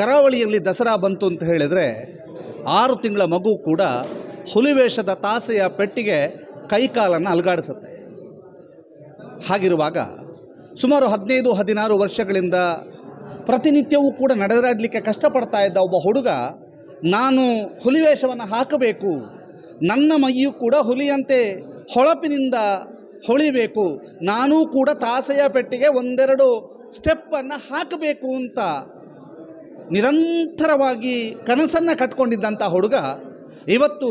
ಕರಾವಳಿಯಲ್ಲಿ ದಸರಾ ಬಂತು ಅಂತ ಹೇಳಿದರೆ ಆರು ತಿಂಗಳ ಮಗು ಕೂಡ ಹುಲಿವೇಷದ ತಾಸೆಯ ಪೆಟ್ಟಿಗೆ ಕೈಕಾಲನ್ನು ಅಲುಗಾಡಿಸುತ್ತೆ. ಹಾಗಿರುವಾಗ ಸುಮಾರು ಹದಿನೈದು, ಹದಿನಾರು ವರ್ಷಗಳಿಂದ ಪ್ರತಿನಿತ್ಯವೂ ಕೂಡ ನಡೆದಾಡಲಿಕ್ಕೆ ಕಷ್ಟಪಡ್ತಾ ಇದ್ದ ಒಬ್ಬ ಹುಡುಗ, ನಾನು ಹುಲಿವೇಷವನ್ನು ಹಾಕಬೇಕು. ನನ್ನ ಮೈಯೂ ಕೂಡ ಹುಲಿಯಂತೆ ಹೊಳಪಿನಿಂದ ಹೊಳಿಬೇಕು. ನಾನೂ ಕೂಡ ತಾಸೆಯ ಪೆಟ್ಟಿಗೆ ಒಂದೆರಡು ಸ್ಟೆಪ್ಪನ್ನು ಹಾಕಬೇಕು ಅಂತ ನಿರಂತರವಾಗಿ ಕನಸನ್ನು ಕಟ್ಕೊಂಡಿದ್ದಂಥ ಹುಡುಗ ಇವತ್ತು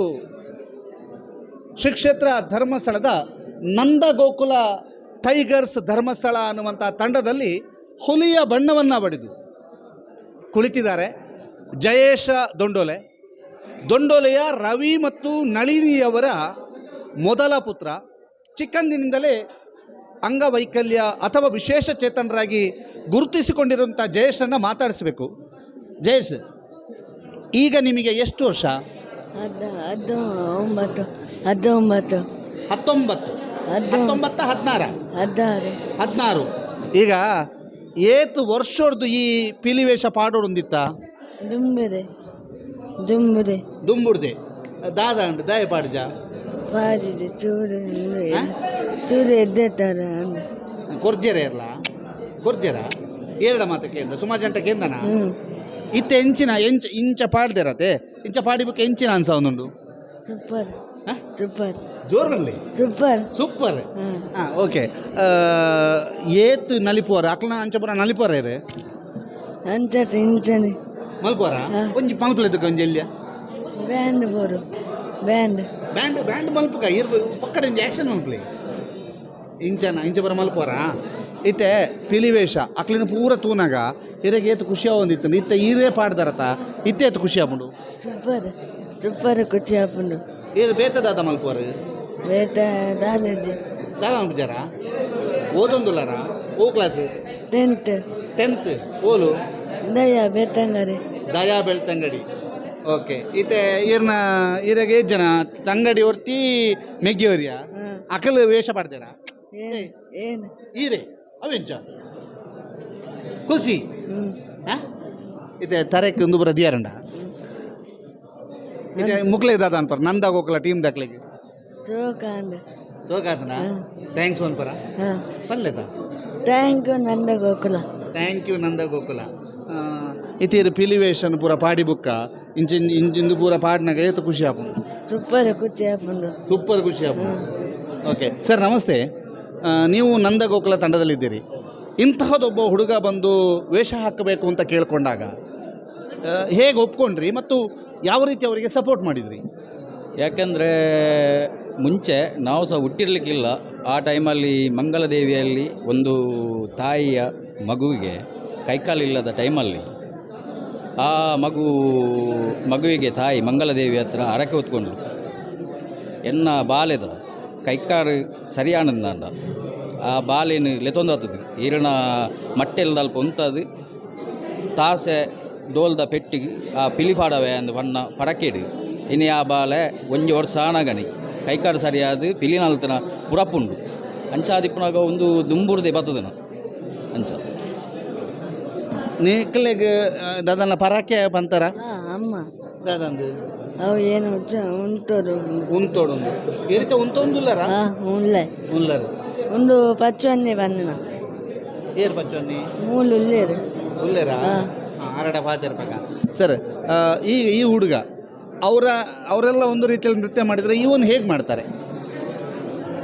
ಶ್ರೀ ಕ್ಷೇತ್ರ ಧರ್ಮಸ್ಥಳದ ನಂದಗೋಕುಲ ಟೈಗರ್ಸ್ ಧರ್ಮಸ್ಥಳ ಅನ್ನುವಂಥ ತಂಡದಲ್ಲಿ ಹುಲಿಯ ಬಣ್ಣವನ್ನು ಬಡಿದು ಕುಳಿತಿದ್ದಾರೆ ಜಯೇಶ ದೊಂಡೋಲೆ. ದೊಂಡೋಲೆಯ ರವಿ ಮತ್ತು ನಳಿನಿಯವರ ಮೊದಲ ಪುತ್ರ. ಚಿಕ್ಕಂದಿನಿಂದಲೇ ಅಂಗವೈಕಲ್ಯ ಅಥವಾ ವಿಶೇಷ ಚೇತನರಾಗಿ ಗುರುತಿಸಿಕೊಂಡಿರುವಂಥ ಜಯೇಶನ್ನು ಮಾತಾಡಿಸಬೇಕು. ಜಯೇಶ್ ಈಗ ನಿಮಗೆ ಎಷ್ಟು ವರ್ಷ? ಹದ ಹದ್ದು ಒಂಬತ್ತು ಹತ್ತೊಂಬತ್ತು. ಹತ್ತೊಂಬತ್ತು ಹತ್ತೊಂಬತ್ತ ಹದಿನಾರ? ಹದಿನಾರು. ಹದಿನಾರು. ಈಗ ಏತು ವರ್ಷದ್ದು ಈ ಪಿಲಿವೇಷ ಪಾಡೋಡೊಂದಿತ್ತ ದುಂಬಿದೆ ದುಂಬಿದೆ. ದುಂಬುಡ್ದೆ ದಾದ ಉಂಟು ದಾಯ ಪಾಡ್ಜ. ಪಾದಿದೆ ಚೂರು? ಚೂರು ಎದ್ದೆತ್ತಾರ ಅಂದ. ಕೊರ್ಜೆರ ಇರಲ್ಲ ಕೊರ್ಜೆರ? ಎರಡ ಮಾತು ಕೇಂದ್ರ ಸುಮಾರು ಜಂಟ ಕೇಂದ್ರನಾ? ಇತ್ತೆ ಎಂಚಿನ ಎಂಚ ಇಂಚ ಪಾಡ್ದಿರತ್ತೆ ಇಂಚ ಪಾಡಿಬೇಕು ಎಂಚಿನ ಅನ್ಸ ಒಂದುಂಡು ಸೂಪರ್ ಸೂಪರ್ ಜೋರ್ನಲ್ಲಿ ಸೂಪರ್ ಸೂಪರ್ ಹಾಂ ಹಾಂ ಓಕೆ ಏತ್ ನಲಿಪುವರ ಅಕ್ಲನ ಅಂಚಪುರ ನಲಿಪುವರ ಇದೆ ಅಂಚತ್ ಇಂಚನೆ ಮಲ್ಪುವರ ಹಾ. ಒಂಜಿ ಮಲ್ಪಲೆದಕ್ಕೆ ಒಂಜಿ ಎಲ್ಲಿಯ ಬ್ಯಾಂಡ್ ಬೋರು ಬ್ಯಾಂಡ್ ಬ್ಯಾಂಡ್ ಬ್ಯಾಂಡ್ ಮಲ್ಪುಗ ಇರ್ಬೇಕು ಪಕ್ಕದ ಒಂಜಿ ಆ್ಯಕ್ಷನ್ ಮಲ್ಪಲೆ ಇಂಚನ ಇಂಚ ಬರ ಮಲ್ಪುವರ ಇತ್ತೆ ಪಿಲಿವೇಷ ಅಕ್ಲಿನ ಪೂರ ತೂನಾಗ ಇರೆಗ್ ಏತು ಖುಷಿ ಒಂದಿತ್ತು ಇತ್ತೆ ಈರೇ ಪಾಡ್ದಾರತ ಇತ್ತೆ ಏತು ಖುಷಿ ಆಪುಂಡು ಸೂಪರ್ ಸೂಪರ್ ಆಪುಂಡು ಹಾಪುಂಡು ಬೇತ ದಾದ ಮಲ್ಪೋರು ಬೇತ ದಾಲಜಿ ದಾದ ಮಲ್ಪಿದಾರ ಓದೊಂದುಲಾರ ಓ ಕ್ಲಾಸ್? ಟೆಂತ್. ಟೆಂತ್. ಓಲು? ದಯಾ ಬೇತಂಗಡಿ ದಯಾ ಬೆಳ್ತಂಗಡಿ. ಓಕೆ. ಇತ್ತೆ ಇರ್ನ ಇರಾಗ ಏಜ್ ಜನ ತಂಗಡಿ ಹೊರ್ತಿ ಮೆಗ್ಗಿಯವರಿಯ? ಅಕಲ್ ವೇಷ ಪಾಡ್ತೀರಾ ಏನು ಏನು? ಈರೆ ಅವೆಂಚ ಖುಷಿ ಹ್ಞೂ ಹಾ ಇತ್ತೆ ತರಕ್ಕೆ ಒಂದು ಬರ ದಿಯಾರಂಡ ಇದೆ ಮುಕ್ಲೆ ದಾದ ಅನ್ಪರ ನಂದ ಗೋಕಲ ಟೀಮ್ ದಾಕ್ಲಿಗೆ ಚೋಕ ಅಂದ ಸೋಕಾತನ ಹಾಂ ಥ್ಯಾಂಕ್ಸ್ ಒನ್ಪರ ಹಾಂ ಪಲ್ಲೆದ thank you Nanda Gokula thank you Nanda Gokula ಇತೀರು ಪಿಲಿವೇಷನ್ ಪೂರ ಪಾಡಿ ಬುಕ್ಕ ಇಂಚಿನ್ ಇಂಚಿಂದು ಪೂರ ಪಾಡ್ನಾಗ ಏತು ಖುಷಿ ಆಪು ಸೂಪರ್ ಕುಚ್ಚಿ ಹಾಪುಂಡು ಸೂಪರ್ ಖುಷಿ ಆಪು ಹ್ಞೂ ಓಕೆ ಸರ್ ನಮಸ್ತೆ ಆ, ನೀವು ನಂದ ಗೋಕುಲ ತಂಡದಲ್ಲಿದ್ದೀರಿ. ಇಂತಹದೊಬ್ಬ ಹುಡುಗ ಬಂದು ವೇಷ ಹಾಕಬೇಕು ಅಂತ ಕೇಳಿಕೊಂಡಾಗ ಹೇಗೆ ಒಪ್ಕೊಂಡ್ರಿ ಮತ್ತು ಯಾವ ರೀತಿ ಅವರಿಗೆ ಸಪೋರ್ಟ್ ಮಾಡಿದ್ರಿ? ಯಾಕಂದರೆ ಮುಂಚೆ ನಾವು ಸಹ ಹುಟ್ಟಿರಲಿಕ್ಕಿಲ್ಲ. ಆ ಟೈಮಲ್ಲಿ ಮಂಗಲದೇವಿಯಲ್ಲಿ ಒಂದು ತಾಯಿಯ ಮಗುವಿಗೆ ಕೈಕಾಲಿಲ್ಲದ ಟೈಮಲ್ಲಿ ಆ ಮಗು, ಮಗುವಿಗೆ ತಾಯಿ ಮಂಗಳದೇವಿ ಹತ್ರ ಹರಕೆ ಹೊತ್ಕೊಂಡ್ರು ಎನ್ನ ಬಾಲೆದ. ಕೈಕಾಲು ಸರಿಯಾನಂದ ಆ ಬಾಲೇನು ಲೆತೊಂದತ್ತದು ಈರಣ ಮಟ್ಟೆಲ್ ದಲ್ಪ ತಾಸೆ ಡೋಲ್ದ ಪೆಟ್ಟಿಗೆ ಆ ಪಿಲಿಪಾಡವೆ ಅಂದು ಬಣ್ಣ ಪಡಕೇಡು. ಇನಿ ಆ ಬಾಲೆ ಒಂಜಿ ವರ್ಷ ಆನಗನಿ ಕೈಕಾಡು ಸರಿಯಾದ ಪಿಲಿನಲ್ತನ ಪುರಪುಂಡು. ಅಂಚಾದಿಪ್ಪನಾಗ ಒಂದು ದುಂಬುರ್ದೆ ಬತ್ತದನ ಅಂಚ. ನೀಕ್ಲೆಗ್ ದಾದನ ಪರಾಕೆ ಬಂತಾರ ಹಾಂ ಅಮ್ಮ. ದಾದಂದು? ಅವು ಏನು ಉಚ್ಚ ಉಂಟರು ಉಂತೋಡೊಂದು ಈ ರೀತಿ ಉಂತೊಂದುಲ್ಲರ ಹಾಂ ಉಳ್ಳೆ ಉಲ್ಲರ ಒಂದು ಪಚ್ಚೊನ್ನೆ ಬಂದನ. ಏರ್ ಪಚ್ಚೊನ್ನಿ ಮೂಲು ಉಳ್ಳೇರು ಉಲ್ಲೇರ? ಹಾ. ಆರಡ ಪಾತಿರ್ಬೇಕ ಸರ್ ಆ, ಈ ಈ ಹುಡುಗ ಅವರ ಅವರೆಲ್ಲ ಒಂದು ರೀತಿಯಲ್ಲಿ ನೃತ್ಯ ಮಾಡಿದರೆ ಇವನು ಹೇಗೆ ಮಾಡ್ತಾರೆ?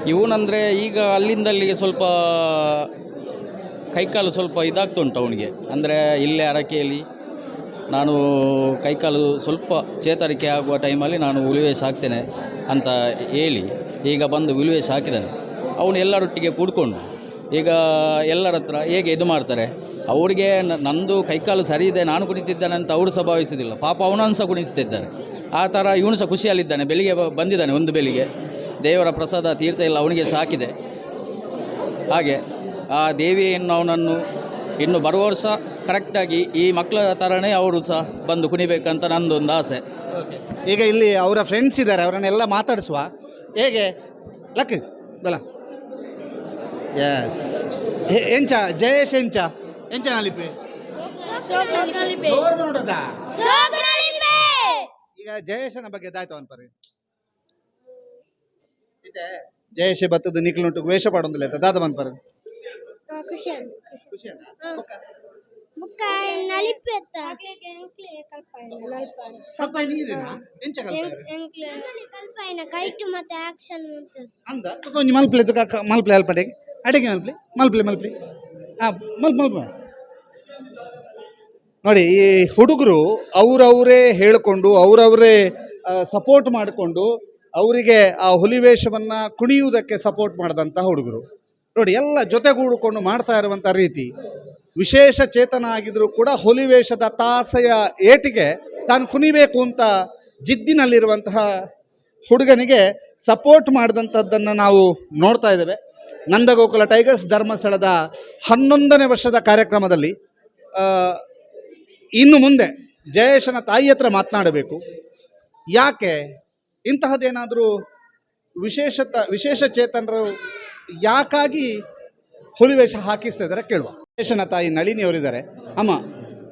ಇವನಂದರೆ ಈಗ ಅಲ್ಲಿಂದ ಅಲ್ಲಿಗೆ ಸ್ವಲ್ಪ ಕೈಕಾಲು ಸ್ವಲ್ಪ ಇದಾಗ್ತುಂಟು ಅವನಿಗೆ. ಅಂದರೆ ಇಲ್ಲೇ ಅಡಕೆಯಲ್ಲಿ ನಾನು ಕೈಕಾಲು ಸ್ವಲ್ಪ ಚೇತರಿಕೆ ಆಗುವ ಟೈಮಲ್ಲಿ ನಾನು ಉಳುವೇಶ ಹಾಕ್ತೇನೆ ಅಂತ ಹೇಳಿ ಈಗ ಬಂದು ಉಳುವೇಶ ಹಾಕಿದ್ದಾನೆ ಅವನು ಎಲ್ಲರೊಟ್ಟಿಗೆ ಕೂಡ್ಕೊಂಡು ಈಗ ಎಲ್ಲರ ಹತ್ರ ಹೇಗೆ ಇದು ಮಾಡ್ತಾರೆ, ಅವರಿಗೆ ನಂದು ಕೈಕಾಲು ಸರಿ ಇದೆ, ನಾನು ಕುಣಿತಿದ್ದಾನೆ ಅಂತ ಅವರು ಸಹ ಪಾಪ ಅವನನ್ನು ಸಹ ಕುಣಿಸ್ತಿದ್ದಾರೆ. ಆ ಥರ ಇವನು ಸಹ ಖುಷಿಯಲ್ಲಿದ್ದಾನೆ, ಬೆಳಿಗ್ಗೆ ಬಂದಿದ್ದಾನೆ ಒಂದು ಬೆಳಿಗ್ಗೆ. ದೇವರ ಪ್ರಸಾದ ತೀರ್ಥ ಎಲ್ಲ ಅವನಿಗೆ ಸಾಕಿದೆ. ಹಾಗೆ ಆ ದೇವಿಯನ್ನು ಅವನನ್ನು ಇನ್ನು ಬರುವ ವರ್ಷ ಕರೆಕ್ಟಾಗಿ ಈ ಮಕ್ಕಳ ಥರನೇ ಅವರು ಸಹ ಬಂದು ಕುಣಿಬೇಕಂತ ನಂದೊಂದು ಆಸೆ. ಈಗ ಇಲ್ಲಿ ಅವರ ಫ್ರೆಂಡ್ಸ್ ಇದ್ದಾರೆ ಅವರನ್ನೆಲ್ಲ ಮಾತಾಡಿಸುವ. ಹೇಗೆ? ಲಕ್ ಬಲ. ಎಸ್ ಎಂಚ ಜಯೇಶ್ ಎಂಚ? ಎಂಚ ನಾಲಿಪೆ? ನೋಡೋದಾ ಈಗ ಜಯೇಶನ ಬಗ್ಗೆ ದಾಯ್ತು ಅನ್ಪರಿ ಜಯೇಶ್ ಬತ್ತದ ನಿಖಿಲುಂಟು ವೇಷ ಪಾಡೊಂದಿಲ್ಲ ದಾದ ಮನ್ಪರಿ ಖುಷಿ ಬುಕ್ಕ ನಲಿಪೆತ್ತ ಸ್ವಲ್ಪ ನೀರಿನ? ಎಂಚ ಕಲ್ಪಾಯನ? ಕೈಟು ಮತ್ತೆ ಆಕ್ಷನ್ ಮಾಡ್ತದೆ ಅಂದ? ಕೊಂಚ ಮಲ್ಪ್ಲೆ ತುಕ ಮಲ್ಪ್ಲೆ ಅಲ್ಪಡೆಗೆ ಅಡಿಗೆ ಮಲ್ಪ್ಲೆ? ಮಲ್ಪ್ಲೆ ಮಲ್ಪ್ಲೆ. ಹಾ ಮಲ್ಪ್ ಮಲ್ಪ ನೋಡಿ ಈ ಹುಡುಗರು ಅವರವರೇ ಹೇಳಿಕೊಂಡು ಅವರವರೇ ಸಪೋರ್ಟ್ ಮಾಡಿಕೊಂಡು ಅವರಿಗೆ ಆ ಹುಲಿವೇಷವನ್ನ ಕುಣಿಯುವುದಕ್ಕೆ ಸಪೋರ್ಟ್ ಮಾಡಿದಂತಹ ಹುಡುಗರು. ನೋಡಿ, ಎಲ್ಲ ಜೊತೆಗೂಡಿಕೊಂಡು ಮಾಡ್ತಾ ಇರುವಂಥ ರೀತಿ, ವಿಶೇಷ ಚೇತನ ಆಗಿದ್ರು ಕೂಡ ಹುಲಿವೇಷದ ತಾಸೆಯ ಏಟಿಗೆ ತಾನು ಕುನಿಬೇಕು ಅಂತ ಜಿದ್ದಿನಲ್ಲಿರುವಂತಹ ಹುಡುಗನಿಗೆ ಸಪೋರ್ಟ್ ಮಾಡಿದಂಥದ್ದನ್ನು ನಾವು ನೋಡ್ತಾ ಇದ್ದೇವೆ. ನಂದಗೋಕುಲ ಟೈಗರ್ಸ್ ಧರ್ಮಸ್ಥಳದ ಹನ್ನೊಂದನೇ ವರ್ಷದ ಕಾರ್ಯಕ್ರಮದಲ್ಲಿ ಇನ್ನು ಮುಂದೆ ಜಯೇಶನ ತಾಯಿ ಹತ್ರ ಮಾತನಾಡಬೇಕು. ಯಾಕೆ? ಇಂತಹದ್ದೇನಾದರೂ ವಿಶೇಷತ, ವಿಶೇಷ ಚೇತನರು ಯಾಕಾಗಿ ಹುಲಿವೇಷ ಹಾಕಿಸ್ತಾ ಇದ್ದಾರೆ ಕೇಳುವ. ಜಯೇಶನ ತಾಯಿ ನಳಿನಿ ಅವರಿದ್ದಾರೆ ಅಮ್ಮ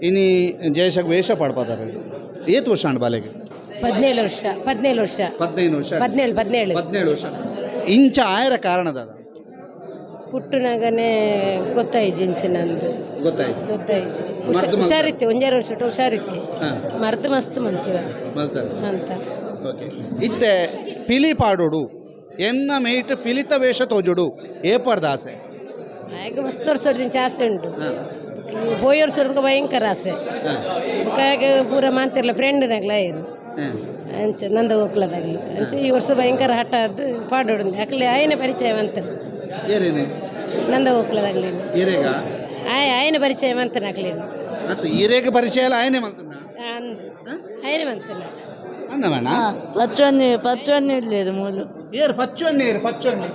ಇನಿ ಜಯೇಶಗೆ ವೇಷ ಪಾಡ್ಪಾದಾರೆ. ಏತು ವರ್ಷ ಅಣ್ಣ ಬಾಲೆಗೆ? ಪದಿನೇಳು ವರ್ಷ ಪದಿನೇಳು ವರ್ಷ. ಹದಿನೈದು ವರ್ಷ ಪದಿನೇಳು ಪದಿನೇಳು. ಹದಿನೇಳು ವರ್ಷ ಇಂಚ ಆಯರ ಕಾರಣದ ಪುಟ್ಟನಾಗನೇ ಗೊತ್ತಾಯ್ತು ಜಿನ್ಸಿ ನಂದು. ಗೊತ್ತಾಯ್ತು. ಗೊತ್ತಾಯ್ತು. ಮರ್ದು. ಹುಷಾರಿತ್ತೆ ಒಂಜಾರು ವರ್ಷ ಹುಷಾರಿತ್ತು ಹುಷಾರಿತ್ತೆ. ಹಾಂ. ಮರ್ದು ಮಸ್ತ್ ಮಂತಿದ ಮಲ್ತಾರೆ. ಅಂತ. ಓಕೆ. ಇತ್ತೆ ಪಿಲಿ ಪಾಡೋಡು. ಎನ್ನ ಮೇಯ್ಟ್ ಪಿಲಿತ ವೇಷ ತೋಜುಡು. ಏಪರ್ದ ಆಸೆ ಆಗ ಮಸ್ತ್ ವರ್ಷದಿಂದ ಆಸೆ ಉಂಟು. ಹೋಯ್ ವರ್ಷದ ಭಯಂಕರ ಆಸೆ. ಹಾಂ. ಕಾಗ ಪೂರ ಮಾತಿರ್ಲ ಫ್ರೆಂಡ್ನಾಗ್ಲ ಇರು. ಹಾಂ. ಅಂಚ ನಂದ ಹೋಗ್ಲದಾಗ್ಲಿ ಅಂಚ ಈ ವರ್ಷ ಭಯಂಕರ ಹಠ ಅದು ಪಾಡೋಡು ಅಕ್ಲೆ ಆಯನ ಪರಿಚಯ ಏರೇನೆ ನಂದ ಹೋಗ್ಲದಾಗ್ಲಿ ಈರೇಗ ಆಯ ಆಯನ ಪರಿಚಯ ಮಂತನ ಅಕ್ಲಿ ಮತ್ತು ಈರೇಗ ಪರಿಚಯ ಎಲ್ಲ ಆಯನೆ ಅಂದ್. ಆಯನ ಮಂತನ. ಅಂದವಣ್ಣ? ಪಚ್ಚೊನ್ನೆ ಪಚ್ಚೊನ್ನೆ ಇಲ್ಲೇರು ಮೂಲು. ಏರು ಪಚ್ಚೊಣ್ಣೆ ಏರು ಪಚ್ಚೊಣ್ಣೆ.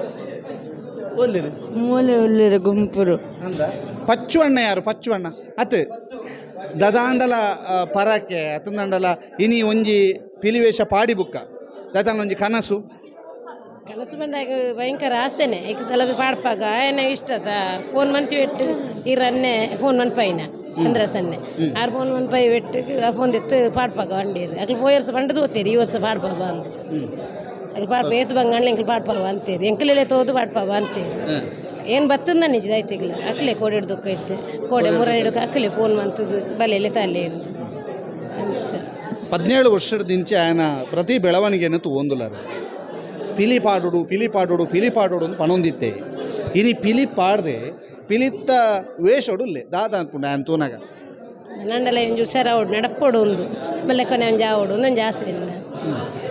ಒಲ್ಲಿರು. ಮೂಲೆ ಉಳ್ಳೇರು ಗುಂಪುರು. ಅಂದ ಪಚ್ಚುವಣ್ಣ ಯಾರು? ಪಚ್ಚುವಣ್ಣ. ಅತ್ ದದಾಂಡಲ ಪರಕ್ಕೆ ಅತಂದಂಡಲ ಇನಿ ಒಂಜಿ ಪಿಲಿವೇಷ ಪಾಡಿ ಬುಕ್ಕ ದದಾಂಡ ಒಂಜಿ ಕನಸು. ಕನಸು ಬಂದಾಗ ಭಯಂಕರ ಆಸೆನೆ. ಈಗ ಸಲದ ಪಾಡ್ಪಾಗ ಏನ ಇಷ್ಟದ? ಫೋನ್ ಮಂತಿ ಬಿಟ್ಟು ಇರನ್ನೆ ಫೋನ್ ಮನ್ಪೈನ ಚಂದ್ರಸನ್ನೆ. ಆರು ಫೋನ್ ಮನ್ಪೈ ಬಿಟ್ಟು ಆ ಫೋನ್ ಎತ್ತು ಪಾಡ್ಪಾಗ ಅಂಡೀರು ಅಕ್ಲು ಹೋಯ್ ವರ್ಷ ಪಂಡದು ಓದ್ತೀರಿ ಈ ವರ್ಷ ಪಾಡ್ಪಾಗ ಅಂದು ಅಕ್ಲು ಪಾಡ್ಪ ಏತು ಬಂಗ ಅಣ್ಣ ಎಂಕ್ಲು ಪಾಡ್ಪಾಗ ಅಂತೀರಿ ಎಂಕ್ಲೆಲೆ ತೋದು ಪಾಡ್ಪಾಗ ಅಂತೀರಿ ಏನು ಬತ್ತದ ನಿಜ ಆಯ್ತಿಗ್ಲ ಅಕ್ಲೆ ಕೋಡೆ ಹಿಡ್ದಕ್ಕ ಇತ್ತು ಕೋಡೆ ಮುರ ಹಿಡ್ಕ ಅಕ್ಲೆ ಫೋನ್ ಮಂತದ್ದು ಬಲೆಯಲ್ಲಿ ತಲೆ ಎಂದು ಅಂಚ ಹದಿನೇಳು ವರ್ಷದಿಂಚೆ ఆయన ಪ್ರತಿ ಬೆಳವಣಿಗೆಯನ್ನು ತಗೊಂದುಲಾರು ಪಿಲಿ ಪಾಡೋಡು ಪಿಲಿ ಪಾಡೋಡು ಪಿಲಿ ಪಾಡೋಡು ಅಂತ ಪಣೊಂದಿತ್ತೆ ಇನಿ ಪಿಲಿ ಪಾಡ್ದೆ ಪಿಲಿತ್ತ ವೇಷೋಡುಲ್ಲೆ ದಾದ ಅನ್ಪುಂಡ ఆయన ತೂನಾಗ ನಂಡಲ ಒಂಜಿ ಹುಷಾರಾವಡು ನಡಪೋಡು ಒಂದು ಬಲ್ಲೆ ಕೊನೆ ಒಂಜಿ ಆವಡು ಒಂದೊಂಜಿ ಆಸೆ ಇಲ್ಲ ಅಂಚ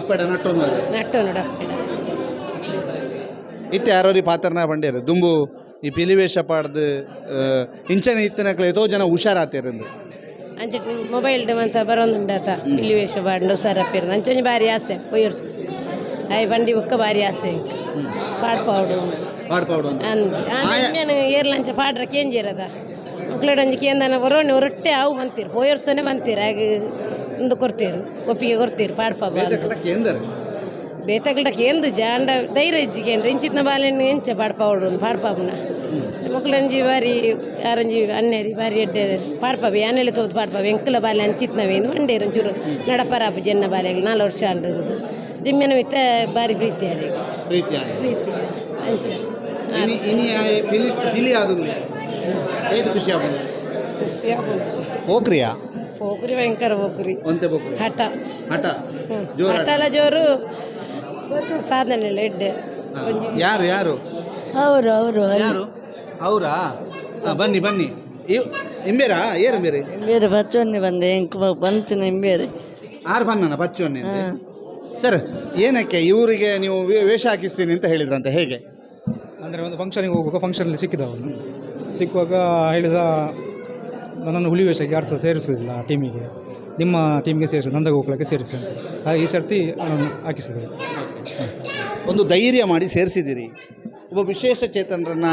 ಅಪ್ಪಡ ನಟ್ಟೊಂದು ನಟ್ಟು ನಡಪೇಡ ಇತ್ತೆ ಯಾರೋರಿ ಪಾತ್ರನ ಬಂಡೇರು? ದುಂಬು ಈ ಪಿಲಿವೇಶ ಪಾಡ್ದು ಇಂಚನೆ ಇತ್ತನಕ್ಲೆ ಎಷ್ಟೋ ಜನ ಹುಷಾರಾತಿರಂದು ಅಂಚೆ ಮೊಬೈಲ್ ಅಂತ ಬರೋಂದುಂಡಾತ ಪಿಲಿವೇಶ ವೇಷ ಬಾಂಡು ಹುಷಾರಪ್ಪೇರು ಅಂಚೊಂಜಿ ಬಾರಿ ಆಸೆ ಒಯ್ಯರ್ಸು ಆಯ್ ಬಂಡಿ ಬೊಕ್ಕ ಬಾರಿ ಆಸೆ. ಪಾಡ್ಪಾಡು ಪಾಡ್ ಪಾವಡು ಆಮೇಲೆ ಏರ್ಲಂಚ ಪಾಡ್ರ ಕೇಂಜಿರದ ಮಕ್ಳಡೊಂಜಿ ಕೇಂದನ ಬರೋಣಿ ಹೊರಟ್ಟೆ ಅವು ಬಂತೀರಿ. ಹೋಯರ್ಸನೆ ಬಂತೀರಿ. ಹಾಗೆ ಒಂದು ಕೊಡ್ತೀರು ಒಪ್ಪಿಗೆ ಕೊಡ್ತೀರು ಪಾಡ್ಪ ಬೇತಗಲ್ಡ ಕೇಂದು ಜಾಂಡ ಧೈರ್ಯ ಇಜ್ಜಿಕೇನ್ರಿ ಇಂಚಿತ್ನ ಬಾಲೆನ್ ಎಂಚ ಪಾಡ್ಪಾವಡು ಪಾಡ್ಪಾಬ್ನ ಮಕ್ಕಳಂಜಿ ಬಾರಿ ಆರಂಜಿ ಅನ್ನೇರಿ ಬಾರಿ ಎಡ್ಡೆ ಪಾಡ್ಪಾಬ ಯಾನೆಲ್ಲ ತೋದು ಪಾಡ್ಪಾಬ ಎಂಕಲ ಬಾಲೆ ಅಂಚಿತ್ನವೇನು ಮಂಡೇರು ಒಂಚೂರು ನಡಪರಾಪ ಜನ್ನ ಬಾಲೆಗಳು ನಾಲ್ಕು ವರ್ಷ ಅಂಡದು ದಿಮ್ಮೆನ ವಿತ್ತ ಬಾರಿ ಪ್ರೀತಿ ಯಾರಿಗೆ ಪ್ರೀತಿ ಅಂಚ. ಖುಷಿ ಹೋಗ್ರಿಯಾ? ಪೋಕರಿ ಭಯಂಕರ ಬೋಕ್ರಿ. ಒಂತೆ ಬೋಕ್ರಿ? ಹಠ. ಹಠ. ಜೋರ? ಹಠ ಎಲ್ಲ ಜೋರು. ಸಾಧನೆ ಇಲ್ಲ ಎಡ್ಡೆ. ಯಾರು ಯಾರು? ಅವರು ಅವರು ಯಾರು? ಅವರಾ? ಬನ್ನಿ ಬನ್ನಿ. ಇವ್ ಇಂಬೇರಾ ಏರು ಇಂಬೇರಿ ಬೇರೆ ಬಚ್ಚೊನ್ನೆ ಬಂದೆ. ಎಂಕ್ ಬಂತಿನ ಬೇರೆ ಆರು ಬನ್ನನ ಬಚ್ಚೊನ್ನೆ ಸರ್ ಏನಕ್ಕೆ ಇವರಿಗೆ ನೀವು ವೇ- ವೇಷ ಹಾಕಿಸ್ತೀನಿ ಅಂತ ಹೇಳಿದ್ರಂತೆ ಹೇಗೆ? ಅಂದರೆ ಒಂದು ಫಂಕ್ಷನಿಗೆ ಹೋಗುವಾಗ ಫಂಕ್ಷನಲ್ಲಿ ಸಿಕ್ಕಿದ ಅವನು. ಸಿಕ್ಕುವಾಗ ಹೇಳಿದ ನನ್ನನ್ನು ಹುಲಿ ವೇಷಕ್ಕೆ ಯಾರು ಸಹ ಸೇರಿಸುವುದಿಲ್ಲ ಆ ಟೀಮಿಗೆ. ನಿಮ್ಮ ಟೀಮ್ಗೆ ಸೇರಿಸಿ ನಂದ ಗೋಕುಲಕ್ಕೆ ಸೇರಿಸಿ ಅಂತ. ಹಾಗೆ ಈ ಸರ್ತಿ ನಾನು ಹಾಕಿಸಿದೆ. ಒಂದು ಧೈರ್ಯ ಮಾಡಿ ಸೇರಿಸಿದ್ದೀರಿ. ಒಬ್ಬ ವಿಶೇಷ ಚೇತನರನ್ನು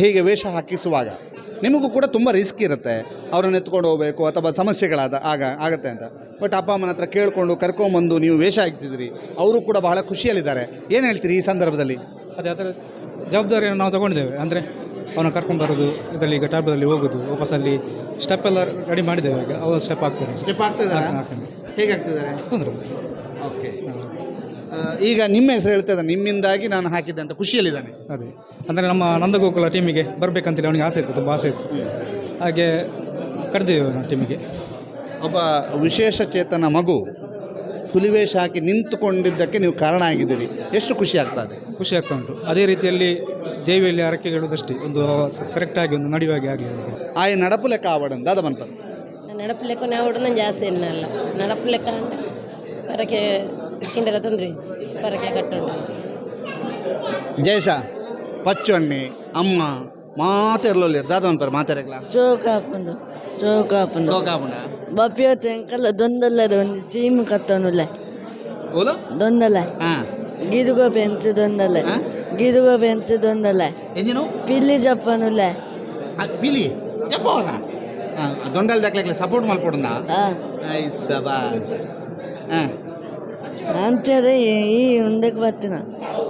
ಹೀಗೆ ವೇಷ ಹಾಕಿಸುವಾಗ ನಿಮಗೂ ಕೂಡ ತುಂಬ ರಿಸ್ಕ್ ಇರುತ್ತೆ. ಅವರನ್ನು ಎತ್ಕೊಂಡು ಹೋಗಬೇಕು ಅಥವಾ ಸಮಸ್ಯೆಗಳಾದ ಆಗ ಆಗತ್ತೆ ಅಂತ. ಬಟ್ ಅಪ್ಪ ಅಮ್ಮನ ಹತ್ರ ಕೇಳಿಕೊಂಡು ಕರ್ಕೊಂಬಂದು ನೀವು ವೇಷ ಹಾಕಿಸಿದಿರಿ ಅವರು ಕೂಡ ಬಹಳ ಖುಷಿಯಲ್ಲಿದ್ದಾರೆ. ಏನು ಹೇಳ್ತೀರಿ ಈ ಸಂದರ್ಭದಲ್ಲಿ? ಅದೇ ಅದರ ಜವಾಬ್ದಾರಿಯನ್ನು ನಾವು ತಗೊಂಡಿದ್ದೇವೆ. ಅಂದರೆ ಅವನ ಕರ್ಕೊಂಡು ಬರೋದು ಇದರಲ್ಲಿ ಈಗ ಟ್ಯಾಬ್ಲಲ್ಲಿ ಹೋಗೋದು ವಾಪಸ್ಸಲ್ಲಿ ಸ್ಟೆಪ್ ಎಲ್ಲ ರೆಡಿ ಮಾಡಿದ್ದೇವೆ ಈಗ. ಅವರು ಸ್ಟೆಪ್ ಆಗ್ತಾರೆ. ಸ್ಟೆಪ್ ಆಗ್ತದೆ ಹೇಗೆ ಆಗ್ತಿದ್ದಾರೆ? ತೊಂದರೆ ಓಕೆ ಈಗ ನಿಮ್ಮ ಹೆಸರು ಹೇಳ್ತದೆ ನಿಮ್ಮಿಂದಾಗಿ ನಾನು ಹಾಕಿದ್ದೆ ಅಂತ ಖುಷಿಯಲ್ಲಿದ್ದಾನೆ. ಅದೇ. ಅಂದರೆ ನಮ್ಮ ನಂದಗೋಕುಲ ಟೀಮಿಗೆ ಬರಬೇಕಂತೇಳಿ ಅವನಿಗೆ ಆಸೆ ಇತ್ತು ತುಂಬ ಆಸೆ ಇತ್ತು. ಹಾಗೆ ಕರೆದಿದ್ದೇವೆ ನಾವು ಟೀಮಿಗೆ ಒಬ್ಬ ವಿಶೇಷ ಚೇತನ ಮಗು ಹುಲಿವೇಷ ಹಾಕಿ ನಿಂತುಕೊಂಡಿದ್ದಕ್ಕೆ ನೀವು ಕಾರಣ ಆಗಿದ್ದೀರಿ. ಎಷ್ಟು ಖುಷಿ ಆಗ್ತದೆ ಖುಷಿ ಆಗ್ತಾ ಉಂಟು. ಅದೇ ರೀತಿಯಲ್ಲಿ ದೇವಿಯಲ್ಲಿ ಹರಕೆಗಳದಷ್ಟೇ ಒಂದು ಕರೆಕ್ಟಾಗಿ ಒಂದು ನಡಿವಾಗಿ ಆಗಲಿ ಅಂತ. ಆಯ ನಡಪು ಲೆಕ್ಕ ಆವಡನ್ ಅದ ಮನ್ಪರ್ ನಡಪು ಲೆಕ್ಕ ನಾವು ಜಾಸ್ತಿ ಎನ್ನಲ್ಲ ನಡಪು ಲೆಕ್ಕ ಅಂದ್ರೆ ಪರಕೆ ಕಿಂಡಲ ತೊಂದರೆ ಪರಕೆ ಕಟ್ಟುಂಡು. ಜಯಶ ಪಚ್ಚೊಣ್ಣೆ ಅಮ್ಮ ಮಾತಿರ್ಲೊಲ್ಲಿ ದಾದ ಮನ್ಪರ್ ಮಾತಾಡಕ್ಲ ಚೋಕಾಪುಂಡು. ಚೋಕಾಪುಂಡು? ಬಪ್ಪಿಯೋತ ಎಂಕಲ್ಲ ದೊಂದಲ್ಲ ಒಂದು ಟೀಮ್ ಕತ್ತನುಲ್ಲ. ಓಲು ದೊಂದಲ ಹಾಂ. ಗಿರುಗೋ ಪೆಂಚು ದೊಂದಲ ಹಾ? ಗಿರುಗೋ ಪೆಂಚು ದೊಂದಲ ಎಂಜಿನು ಪಿಲ್ಲಿ ಜಪ್ಪನುಲ್ಲ. ಪಿಲಿ ಎಪ್ಪೋನ ದೊಂಡಲ್ ದಕ್ಲೆಕ್ಲೆ ಸಪೋರ್ಟ್ ಮಲ್ಪಡುಂದ ಆ ಸಬಾಸ್ ಅಂಚದ ಅಂಚದೆ ಈ ಉಂಡಕ್ಕೆ ಬರ್ತೀನ.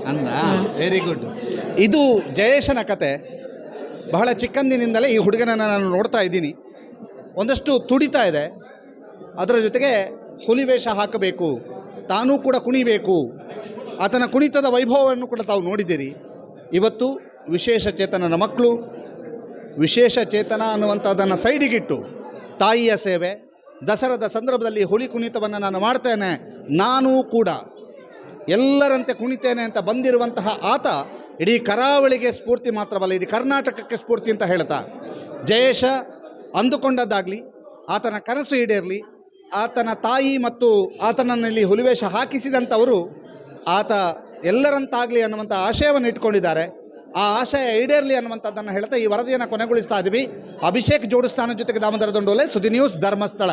ಅಂದ? ವೆರಿ ಗುಡ್ ಇದು ಜಯೇಶನ ಕತೆ. ಬಹಳ ಚಿಕ್ಕಂದಿನಿಂದಲೇ ಈ ಹುಡುಗನನ್ನು ನಾನು ನೋಡ್ತಾ ಇದ್ದೀನಿ. ಒಂದಷ್ಟು ತುಡಿತಾ ಇದೆ. ಅದರ ಜೊತೆಗೆ ಹುಲಿವೇಷ ಹಾಕಬೇಕು. ತಾನೂ ಕೂಡ ಕುಣಿಬೇಕು. ಆತನ ಕುಣಿತದ ವೈಭವವನ್ನು ಕೂಡ ತಾವು ನೋಡಿದ್ದೀರಿ. ಇವತ್ತು ವಿಶೇಷ ಚೇತನನ ಮಕ್ಕಳು, ವಿಶೇಷ ಚೇತನ ಅನ್ನುವಂಥದ್ದನ್ನು ಸೈಡಿಗಿಟ್ಟು ತಾಯಿಯ ಸೇವೆ. ದಸರಾದ ಸಂದರ್ಭದಲ್ಲಿ ಹುಲಿ ಕುಣಿತವನ್ನು ನಾನು ಮಾಡ್ತೇನೆ, ನಾನೂ ಕೂಡ. ಎಲ್ಲರಂತೆ ಕುಣಿತೇನೆ ಅಂತ ಬಂದಿರುವಂತಹ ಆತ ಇಡೀ ಕರಾವಳಿಗೆ ಸ್ಫೂರ್ತಿ ಮಾತ್ರವಲ್ಲ, ಇಡೀ ಕರ್ನಾಟಕಕ್ಕೆ ಸ್ಫೂರ್ತಿ ಅಂತ ಹೇಳ್ತಾ. ಜಯೇಶ ಅಂದುಕೊಂಡದ್ದಾಗಲಿ, ಆತನ ಕನಸು ಈಡೇರಲಿ, ಆತನ ತಾಯಿ ಮತ್ತು ಆತನಲ್ಲಿ ಹುಲಿವೇಷ ಹಾಕಿಸಿದಂಥವರು ಆತ ಎಲ್ಲರಂತಾಗಲಿ ಅನ್ನುವಂಥ ಆಶಯವನ್ನು ಇಟ್ಕೊಂಡಿದ್ದಾರೆ. ಆ ಆಶಯ ಈಡೇರಲಿ ಅನ್ನುವಂಥದ್ದನ್ನು ಹೇಳ್ತಾ ಈ ವರದಿಯನ್ನು ಕೊನೆಗೊಳಿಸ್ತಾ ಇದ್ದೀವಿ ಅಭಿಷೇಕ್ ಜೋಡಿಸ್ತಾನ ಜೊತೆಗೆ ದಾಮೋದರ ದೊಂಡೋಲೆ, ಸುದ್ದಿ ನ್ಯೂಸ್ ಧರ್ಮಸ್ಥಳ.